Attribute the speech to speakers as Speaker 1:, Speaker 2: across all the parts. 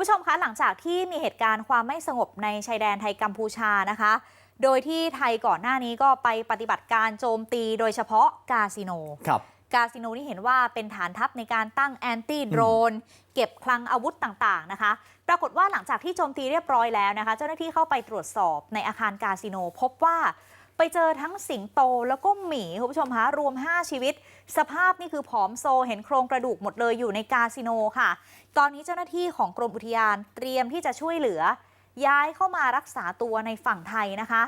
Speaker 1: ผู้ชมคะหลังจากที่มีเหตุการณ์ความไม่สงบในชายแดนไทยกัมพูชานะคะ โดยที่ไทยก่อนหน้านี้ก็ไปปฏิบัติการโจมตีโดยเฉพาะกาสิโน
Speaker 2: ครับ
Speaker 1: กาสิโนนี่เห็นว่าเป็นฐานทัพในการตั้งแอนตี้โดรน เก็บคลังอาวุธต่างๆนะคะ ปรากฏว่าหลังจากที่โจมตีเรียบร้อยแล้วนะคะ เจ้าหน้าที่เข้าไปตรวจสอบในอาคารกาสิโนพบว่า ไปเจอทั้งสิงโตแล้วก็หมีคุณผู้ชมคะรวม 5 ชีวิต สภาพนี่คือผอมโซเห็นโครงกระดูกหมดเลยอยู่ในกาสิโนค่ะ ตอนนี้เจ้าหน้าที่ของกรมอุทยานเตรียมที่จะช่วยเหลือ ย้ายเข้ามารักษาตัวในฝั่งไทยนะคะ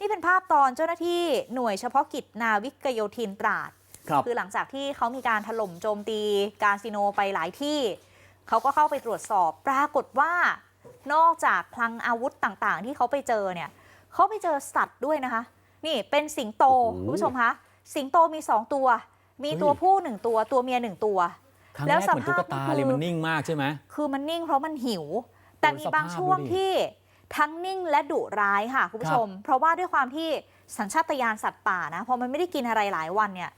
Speaker 1: นี่เป็นภาพตอนเจ้าหน้าที่หน่วยเฉพาะกิจนาวิกโยธินตราด
Speaker 2: ครับ
Speaker 1: คือหลังจากที่เขามีการถล่มโจมตีกาสิโนไปหลายที่ เขาก็เข้าไปตรวจสอบปรากฏว่านอกจากคลังอาวุธต่างๆ ที่เขาไปเจอเนี่ยเขาไปเจอสัตว์ด้วยนะคะ นี่เป็นสิงโต
Speaker 2: โอ้โห
Speaker 1: คุณผู้ชมคะสิงโตมี2ตัว มี
Speaker 2: เฮ้ย
Speaker 1: ตัวผู้หนึ่งตัว ตัวเมียหนึ่งตัว
Speaker 2: ครั้ง
Speaker 1: แล้
Speaker 2: แร
Speaker 1: ว
Speaker 2: ก
Speaker 1: ส
Speaker 2: เหมือนตุ๊กตา
Speaker 1: ภาพนี่คือ
Speaker 2: เลยมันนิ่งมากใช่ไหม
Speaker 1: คือมันนิ่งเพราะมันหิว แต่มี
Speaker 2: สภาพ
Speaker 1: บางช่วง
Speaker 2: ดูดิ
Speaker 1: ที่ทั้งนิ่งและดุร้ายค่ะคุณผู้ชม เพราะว่าด้วยความที่สัญชาตญาณสัตว์ป่านะพอมันไม่ได้กินอะไรหลายวันเนี่ย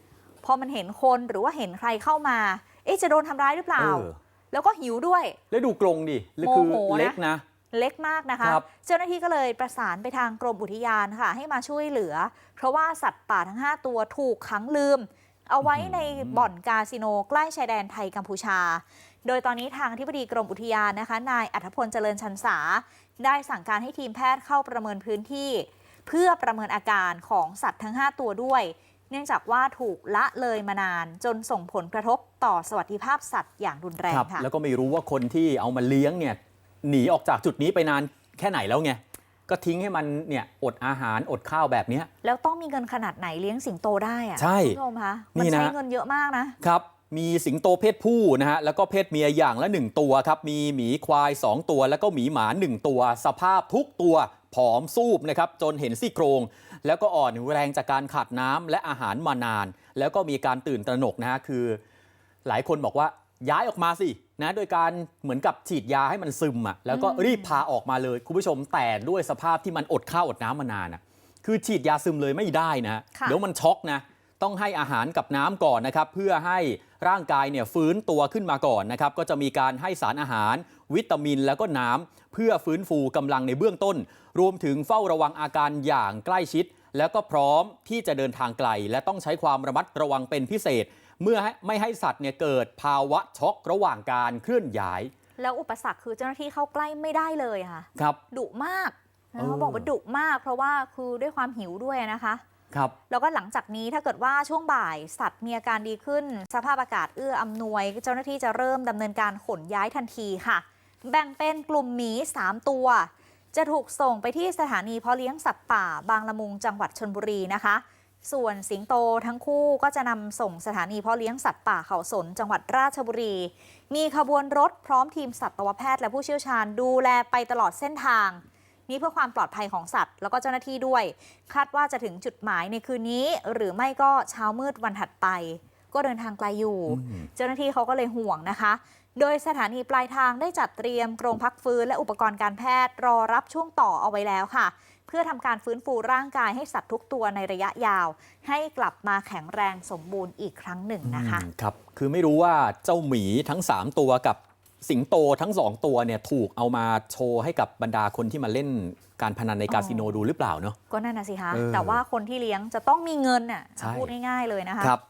Speaker 1: พอมันเห็นคนหรือว่าเห็นใครเข้ามา เอ๊ะจะโดนทำร้ายหรือเปล่า
Speaker 2: เออ
Speaker 1: แล้วก็หิวด้วย
Speaker 2: แล้วดูกรงดิแล้วคือ
Speaker 1: โมโหนะ
Speaker 2: เล็กนะ
Speaker 1: เล็กมากนะคะ
Speaker 2: ครับ
Speaker 1: เจ้าหน้าที่ก็เลยประสานไปทางกรมอุทยานค่ะ ให้มาช่วยเหลือ เพราะว่าสัตว์ป่าทั้ง 5 ตัวถูกขังลืม เอาไว้ในบ่อนกาสิโนใกล้ชายแดนไทยกัมพูชา โดยตอนนี้ทางที่ปดีกรมอุทยานนะคะ นายอัธพลเจริญชันษา ได้สั่งการให้ทีมแพทย์เข้าประเมินพื้นที่ เพื่อประเมินอาการของสัตว์ทั้ง 5 ตัวด้วย เนื่องจากว่าถูกละเลยมานาน จนส่งผลกระทบต่อสวัสดิภาพสัตว์อย่างรุนแรง
Speaker 2: ครับ
Speaker 1: ค่ะ
Speaker 2: แล้วก็ไม่รู้ว่าคนที่เอามาเลี้ยงเนี่ย หนีออกจากจุดนี้ไปนานแค่ไหนแล้วไงก็ทิ้งให้มันเนี่ยอดอาหารอดข้าวแบบเนี้ย
Speaker 1: แล้วต้องมีเงินขนาดไหนเลี้ยงสิงโตได้อะ
Speaker 2: ใช่
Speaker 1: คุณผู้ชมคะมัน
Speaker 2: นี่นะ
Speaker 1: ใช้เงินเยอะมากนะ
Speaker 2: ครับมีสิงโตเพศผู้นะฮะแล้วก็เพศเมียอย่างละ 1 ตัวครับ มีหมีควาย 2 ตัว แล้วก็หมีหมา 1 ตัว สภาพทุกตัวผอมซูบนะครับจนเห็นซี่โครง แล้วก็อ่อนแรงจากการขาดน้ำและอาหารมานาน แล้วก็มีการตื่นตระหนกนะฮะคือ หลายคนบอกว่า ย้ายออกมาสินะโดยการเหมือนกับฉีดยาให้มันซึมอะแล้วก็
Speaker 1: อืม
Speaker 2: รีบพาออกมาเลย คุณผู้ชมแต่ด้วยสภาพที่มันอดข้าวอดน้ำมานานอะคือฉีดยาซึมเลยไม่ได้นะ
Speaker 1: ค่ะ
Speaker 2: เดี๋ยวมันช็อกนะต้องให้อาหารกับน้ำก่อนนะครับ เพื่อให้ร่างกายเนี่ยฟื้นตัวขึ้นมาก่อนนะครับ ก็จะมีการให้สารอาหาร วิตามินแล้วก็น้ำเพื่อฟื้นฟูกำลังในเบื้องต้น รวมถึงเฝ้าระวังอาการอย่างใกล้ชิด แล้วก็พร้อมที่จะเดินทางไกล และต้องใช้ความระมัดระวังเป็นพิเศษ เมื่อให้ไม่ให้สัตว์เนี่ยเกิดภาวะช็อกระหว่างการเคลื่อนย้าย
Speaker 1: แล้วอุปสรรคคือเจ้าหน้าที่เข้าใกล้ไม่ได้เลยค่ะ
Speaker 2: ครับ
Speaker 1: ดุมากนะ
Speaker 2: เออ
Speaker 1: เขาบอกว่าดุมาก เพราะว่าคือด้วยความหิวด้วยนะคะ
Speaker 2: ครับ
Speaker 1: แล้วก็หลังจากนี้ถ้าเกิดว่าช่วงบ่ายสัตว์มีอาการดีขึ้น สภาพอากาศเอื้ออำนวย เจ้าหน้าที่จะเริ่มดำเนินการขนย้ายทันทีค่ะ แบ่งเป็นกลุ่มหมี 3 ตัว จะถูกส่งไปที่สถานีเพาะเลี้ยงสัตว์ป่าบางละมุงจังหวัดชนบุรีนะคะ ส่วนสิงโตทั้งคู่ก็จะนำส่งสถานีเพาะเลี้ยงสัตว์ป่าเขาสนจังหวัดราชบุรี มีขบวนรถพร้อมทีมสัตวแพทย์และผู้เชี่ยวชาญดูแลไปตลอดเส้นทาง นี่เพื่อความปลอดภัยของสัตว์ แล้วก็เจ้าหน้าที่ด้วย คาดว่าจะถึงจุดหมายในคืนนี้ หรือไม่ก็เช้ามืดวันถัดไป ก็เดินทางไกลอยู่
Speaker 2: อืม
Speaker 1: เจ้าหน้าที่เขาก็เลยห่วงนะคะ โดยสถานีปลายทางได้จัดเตรียมกรงพักฟื้นและอุปกรณ์การแพทย์รอรับช่วงต่อเอาไว้แล้วค่ะ เพื่อทำการฟื้นฟูร่างกายให้สัตว์ทุกตัวในระยะยาว ให้กลับมาแข็งแรงสมบูรณ์อีกครั้งหนึ่งนะคะ
Speaker 2: อืมครับ คือไม่รู้ว่าเจ้าหมีทั้ง 3 ตัวกับสิงโตทั้ง2ตัวเนี่ยถูกเอามาโชว์ให้กับบรรดาคนที่มาเล่นการพนันในคาสิโนดูหรือเปล่าเนาะ
Speaker 1: ก็นั่นนะสิคะ
Speaker 2: เออ
Speaker 1: แต่ว่าคนที่เลี้ยงจะต้องมีเงินน่ะ
Speaker 2: ใช่
Speaker 1: พูดง่ายๆเลยนะคะ
Speaker 2: ครับ